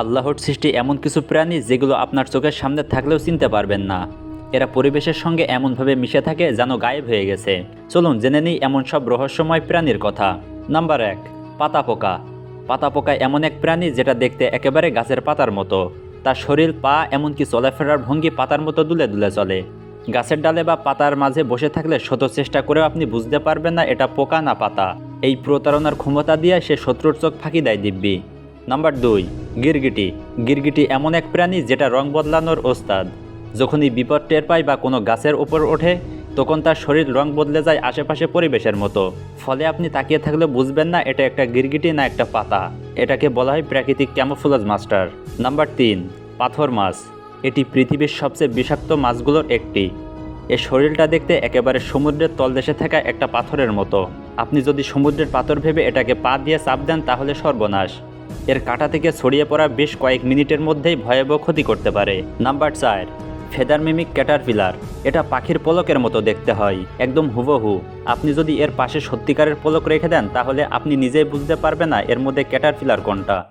আল্লাহর সৃষ্টি এমন কিছু প্রাণী যেগুলো আপনার চোখের সামনে থাকলেও চিনতে পারবেন না। এরা পরিবেশের সঙ্গে এমনভাবে মিশে থাকে যেন গায়েব হয়ে গেছে। চলুন জেনে নিই এমন সব রহস্যময় প্রাণীর কথা। নাম্বার এক, পাতা পোকা। পাতা পোকা এমন এক প্রাণী যেটা দেখতে একেবারে গাছের পাতার মতো। তার শরীর, পা এমনকি চলাফেরার ভঙ্গি পাতার মতো দুলে দুলে চলে। গাছের ডালে বা পাতার মাঝে বসে থাকলে শত চেষ্টা করেও আপনি বুঝতে পারবেন না এটা পোকা না পাতা। এই প্রতারণার ক্ষমতা দিয়ে সে শত্রুর চোখ ফাঁকি দেয় দিব্যি। নাম্বার দুই গিরগিটি। গিরগিটি এমন এক প্রাণী যেটা রং বদলানোর ওস্তাদ। যখনই বিপদ টের পায় বা কোনো গাছের ওপর ওঠে, তখন তার শরীর রং বদলে যায় আশেপাশে পরিবেশের মতো। ফলে আপনি তাকিয়ে থাকলে বুঝবেন না এটা একটা গিরগিটি না একটা পাতা। এটাকে বলা হয় প্রাকৃতিক ক্যামোফ্লাজ মাস্টার। নাম্বার তিন, পাথর মাছ। এটি পৃথিবীর সবচেয়ে বিষাক্ত মাছগুলোর একটি। এর শরীরটা দেখতে একেবারে সমুদ্রের তলদেশে থাকা একটা পাথরের মতো। আপনি যদি সমুদ্রের পাথর ভেবে এটাকে পা দিয়ে চাপ দেন তাহলে সর্বনাশ। এর কাঁটা থেকে ছড়িয়ে পড়া বেশ কয়েক মিনিটের মধ্যেই ভয়াবহ ক্ষতি করতে পারে। নাম্বার চার, ফেদার মিমিক ক্যাটারপিলার। এটা পাখির পলকের মতো দেখতে হয়, একদম হুবহু। আপনি যদি এর পাশে সত্যিকারের পলক রেখে দেন, তাহলে আপনি নিজেই বুঝতে পারবে না এর মধ্যে ক্যাটারপিলার কোনটা।